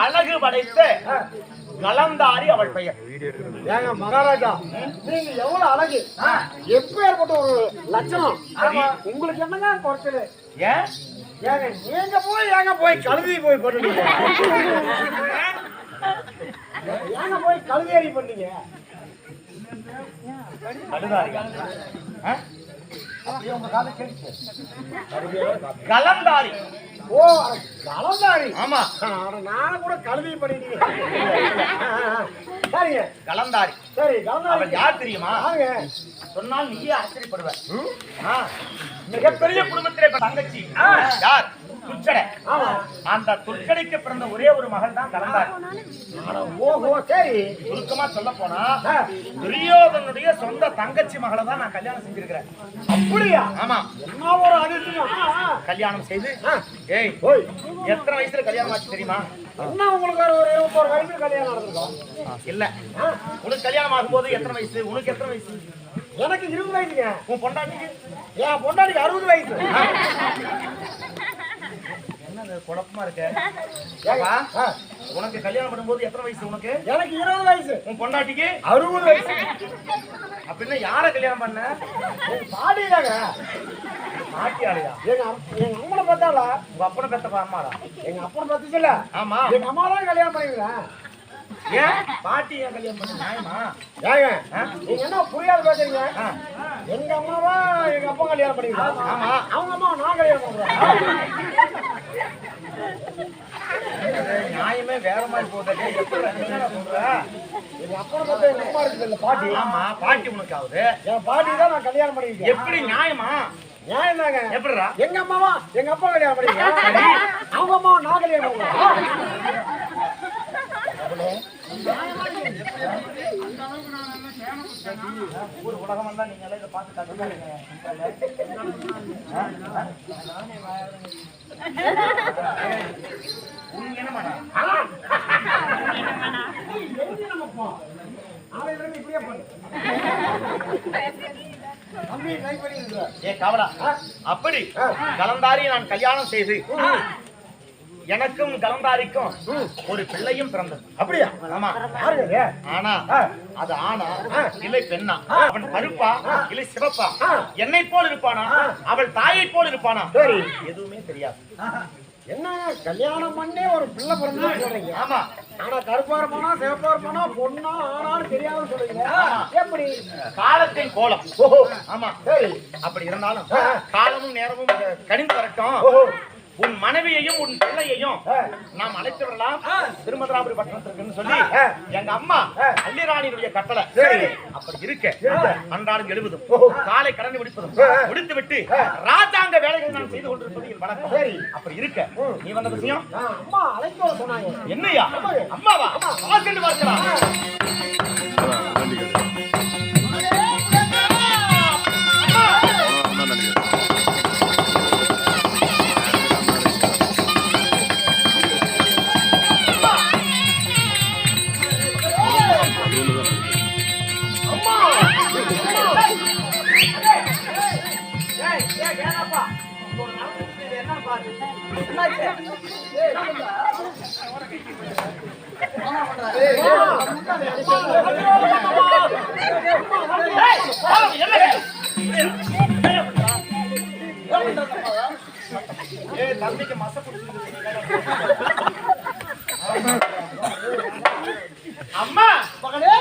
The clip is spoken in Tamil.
அழகு படைத்த கலந்தாரி அவள் பெயர். ஏங்க மகாராஜா நீங்க எவ்வளவு அழகு? எப்பேற்பட்ட ஒரு லட்சணம்? உங்களுக்கு என்னங்க குறைச்சல்? ஏன்? ஏங்க நீங்க போய் ஏங்க போய் கழுதி போய் பண்ணுவீங்க ஏங்க போய் கழுதேறி பண்ணீங்க? அப்படியே உங்க காலை கேட்டுச்சு. கலந்தாரி. ஓ கலந்தாரி. ஆமா. நான் கூட கழுதி பண்ணிட்டீங்க. சரிங்க. கலந்தாரி. சரி கலந்தாரி. யார் தெரியுமா? சொன்னால் நீயே ஆச்சரியப்படுவ. மிகப்பெரிய குடும்பத்திலே தங்கச்சி. யார்? துச்சடை ஆமா. அந்த துச்சடைக்கு பிறந்த ஒரே ஒரு மகள் தான் கலந்தாரி. ஓஹோ சரி. சுருக்கமா சொல்ல போனா துரியோதனுடைய சொந்த தங்கச்சி மகளை தான் நான் கல்யாணம் செஞ்சிருக்கிறேன். அப்படியா? ஆமா. என்ன ஒரு. கல்யாணம் செய்து ஏய் ஓய். எத்தனை வயசுல கல்யாணம் ஆச்சு தெரியுமா? என்ன உங்களுக்கு ஒரு ஒரு இருபத்தோரு வயசுல கல்யாணம் நடந்திருக்கோம் இல்ல. உனக்கு கல்யாணம் ஆகும்போது எத்தனை வயசு? உனக்கு எத்தனை வயசு? எனக்கு இருபது வயசுங்க. உன் பொண்டாட்டிக்கு? என் பொண்டாட்டிக்கு அறுபது வயசு. என்ன குழப்பமா இருக்க? உனக்கு கல்யாணம் பண்ணும்போது எத்தனை வயசு உனக்கு? எனக்கு இருபது வயசு. உன் பொண்டாட்டிக்கு? அறுபது வயசு. அப்படின்னா யார கல்யாணம் பண்ண? எங்க பாடிதாங்க நாட்டி ஆளையா எங்க எங்க அம்மனை பார்த்தால உங்க அப்பனை அம்மாடா எங்க அப்பனை பார்த்துச்சுல ஆமா. எங்க அம்மா தான் கல்யாணம் பண்ணிக்கிறேன் ஏன்? பாட்டி ஏன் கல்யாணம் பண்ண நியாயமா? ஏங்க? நீங்க என்ன புரியாத பேசுறீங்க? எங்க அம்மாவா எங்க அப்பா கல்யாணம் பண்ணிக்கிறேன் ஆமா. அவங்க அம்மா நான் கல்யாணம் பண்றேன் இது நியாயமே வேற மாதிரி போகுது எப்படி என்னடா சொல்ற? எங்க அப்பனை பார்த்து எங்க அம்மா இருக்குது இல்ல பாட்டி? ஆமா பாட்டி உனக்கு ஆகுது. என் பாட்டி தான் நான் கல்யாணம் பண்ணிக்கிறேன் எப்படி நியாயமா? நியாயம் தாங்க எப்படிடா? எங்க அம்மாவா? எங்க அப்பா கல்யாணம் பண்ணிக்கிறேன் அவங்க அம்மா நான் கல்யாணம் ஒரு உலகம் வந்தால் நீங்க எல்லாம் இதை பார்த்து கத்துக்காதீங்க என்ன பண்ண இப்படியே பண்ணு ஏ அப்படி கலந்தாரி நான் கல்யாணம் செய்து எனக்கும் கலந்தாரிக்கும் ஒரு பிள்ளையும் பிறந்தது. அப்படியா? ஆமா? ஆனா அது ஆனா இல்லை பெண்ணா? அவன் கருப்பா இல்லை சிவப்பா. என்னை போல் இருப்பானா? அவள் தாயை போல் இருப்பானா. எதுவுமே தெரியாது. என்ன? கல்யாணம் பண்ணி ஒரு பிள்ளை பிறந்தா சொல்றீங்க? ஆமா. ஆனா கருப்பா இருப்பானா சிவப்பா இருப்பானா பொண்ணா ஆனாலும் தெரியாதுன்னு சொல்றீங்க. எப்படி? காலத்தின் கோலம். ஆமா. சரி. அப்படி இருந்தாலும். காலமும் நேரமும் கணிந்து வரட்டும். உன் மனைவியையும் உன் பிள்ளையையும். நாம் அழைத்து வரலாம் திருமதிராபுரி பட்டணத்திற்குன்னு சொல்லி. எங்க அம்மா ஆ. அல்லிராணியுடைய கட்டளை. சரி. அப்படி இருக்க. அன்றாடம் எழுவதும். காலை கடந்து முடிப்பதும். முடித்து விட்டு. ராஜாங்க வேலைகளை நான் செய்து கொண்டிருப்பது என் வணக்கம் சரி. அப்படி இருக்க. நீ வந்த விஷயம்? என்னையா? அம்மாவா? வாசல் பார்க்கலாம். தம்பிக்கு மச அம்மா மகனே